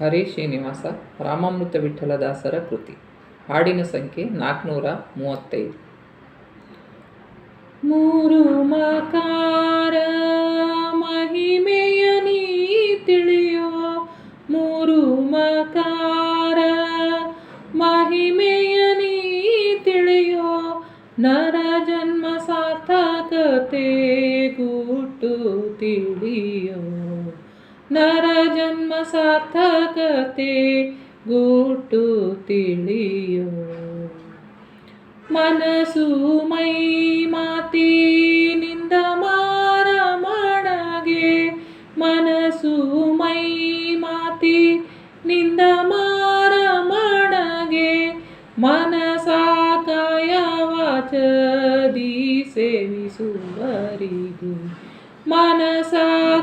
ಹರೇ ಶ್ರೀನಿವಾಸ, ರಾಮಾಮೃತ ವಿಠಲದಾಸರ ಕೃತಿ. ಹಾಡಿನ ಸಂಖ್ಯೆ ನಾಲ್ಕುನೂರ ಮೂವತ್ತೈದು. ಮೂರು ಮಕಾರ ಮಹಿಮೆಯ ನೀ ತಿಳಿಯೋ ಮೂರು ಮಕಾರ ಮಹಿಮೆಯ ನೀ ತಿಳಿಯೋ ನರ ಜನ್ಮ ಸಾರ್ಥಕತೆ ಗುಟ್ಟು ತಿಳಿಯೋ ನರ ಜನ್ಮ ಸಾರ್ಥಕತೆ ಗೂಟು ತಿಳಿಯೋ. ಮನಸ್ಸು ಮೈ ಮಾತಿ ನಿಂದ ಮಾರ ಮಾಡಗೆ ಮನಸ್ಸು ಮೈ ಮಾತಿ ನಿಂದ ಮಾರ ಮಾಡಗೆ ಮನಸ ಕಾಯ ವಾಚದಿ ಸೇವಿಸುವರಿಗೆ. ಮನಸ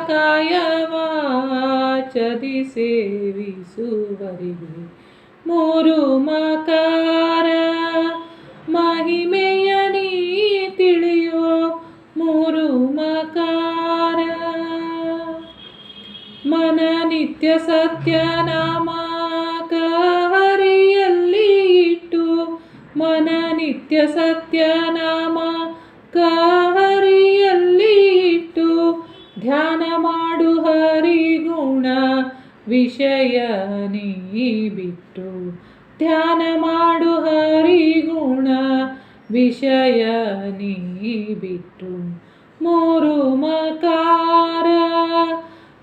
ಕಾಯವಾಚದಿ ಸೇವಿಸುವರಿಗೆ ಮೂರು ಮಕಾರ. ಮಹಿಮೆಯ ನೀ ತಿಳಿಯೋ ಮೂರು ಮಕಾರ. ಮನ ನಿತ್ಯ ಸತ್ಯ ನಾಮಕ ಹರಿಯಲ್ಲಿ ಇಟ್ಟು ಮನ ನಿತ್ಯ ಸತ್ಯ ನಾಮ ಹರಿಯಲ್ಲಿ ಇಟ್ಟು ಧ್ಯಾನ ಮಾಡು ಹರಿಗುಣ, ವಿಷಯ ನೀ ಬಿಟ್ಟು. ಧ್ಯಾನ ಮಾಡು ಹರಿಗುಣ, ವಿಷಯ ನೀ ಬಿಟ್ಟು. ಮೂರು ಮಕಾರ,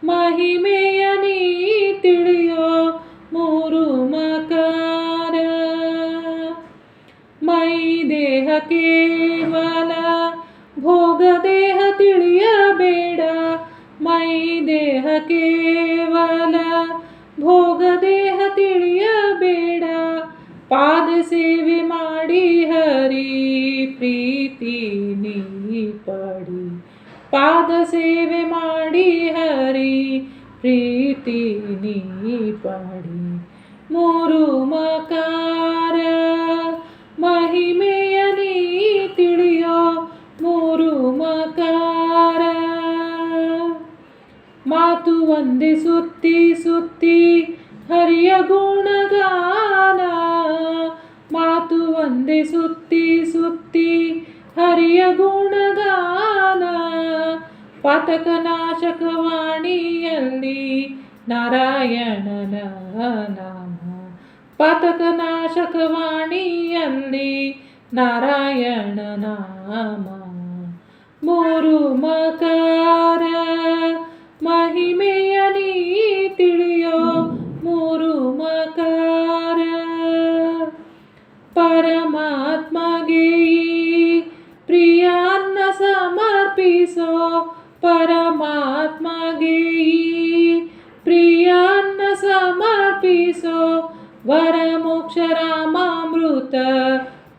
ಮಹಿಮೆಯ ನೀ ತಿಳಿಯೋ ಮೂರು ಮಕಾರ. ಮೈ ದೇಹ ದೇಹ ಕೇವಲ ಭೋಗ ದೇಹ ತಿಳಿಯಬೇಡ ಪಾದ ಸೇವೆ ಮಾಡಿ ಹರಿ ಪ್ರೀತಿ ನೀ ಪಡಿ ಪಾದ ಸೇವೆ ಮಾಡಿ ಹರಿ ಪ್ರೀತಿ ನೀ ಪಡಿ ಮೂರು ಮಕಾರ ಮಾತು ಒಂದೇ ಸುತ್ತಿ ಸುತ್ತಿ ಹರಿಯ ಗುಣಗಾನ ಮಾತು ಒಂದೇ ಸುತ್ತಿ ಸುತ್ತಿ ಹರಿಯ ಗುಣಗಾನ ಪಾತಕ ನಾಶಕವಾಣಿಯಲ್ಲಿ ನಾರಾಯಣನ ನಾಮ ಪಾತಕ ನಾಶಕವಾಣಿಯಲ್ಲಿ ನಾರಾಯಣ ನಾಮ ಮೂರು ಮಕಾರ ಮಹಿಮೆಯ ನೀ ತಿಳಿಯೋ ಮೂರು ಮಕಾರ ಪರಮಾತ್ಮಗೆ ಪ್ರಿಯ ಅನ್ನ ಸಮರ್ಪಿಸೋ ಪರಮಾತ್ಮಗೆ ಪ್ರಿಯ ಅನ್ನ ಸಮರ್ಪಿಸೋ ವರ ಮೋಕ್ಷ ರಾಮಾಮೃತ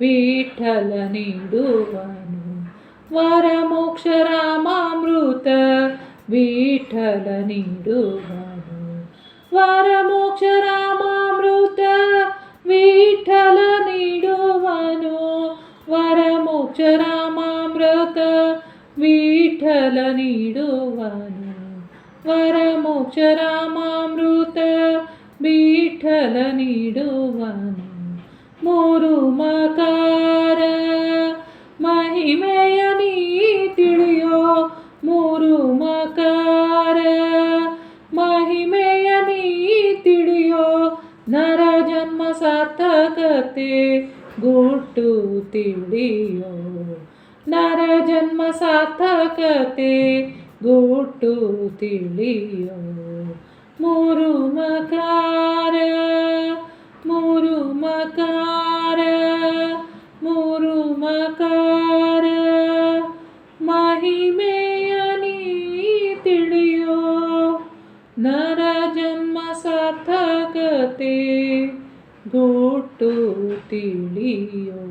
ವಿಠಲ ನೀಡುವನು ವರ ಮೋಕ್ಷ ರಾಮಾಮೃತ విఠల నిండువను వరమోక్ష రామామృత విఠల నిడువను వరమోక్ష రామామృత విఠల నిడువను వరమోక్ష రామామృత విఠల నిడువను మురుమకారా ಸಾರ್ಥಕತೆ ಗುಟ್ಟು ತಿಳಿಯೋ ನರ ಜನ್ಮ ಸಾರ್ಥಕತೆ ಗುಟ್ಟು ತಿಳಿಯೋ ಮೂರು ಮಕಾರ ಮೂರು ಮಕಾರ ಮೂರು ಮಕಾರ. ಮಹಿಮೆಯ ನೀ ತಿಳಿಯೋ. ನರ ಜನ್ಮ ಸಾರ್ಥಕತೆ ಗುಟ್ಟು ತಿಳಿಯೋ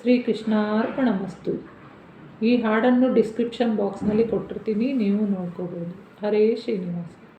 ಶ್ರೀಕೃಷ್ಣಾರ್ಪಣಮಸ್ತು. ಈ ಹಾಡನ್ನು ಡಿಸ್ಕ್ರಿಪ್ಷನ್ ಬಾಕ್ಸ್ನಲ್ಲಿ ಕೊಟ್ಟಿರ್ತೀನಿ ನೀವು ನೋಡ್ಕೋಬೋದು. ಹರೇ ಶ್ರೀನಿವಾಸ.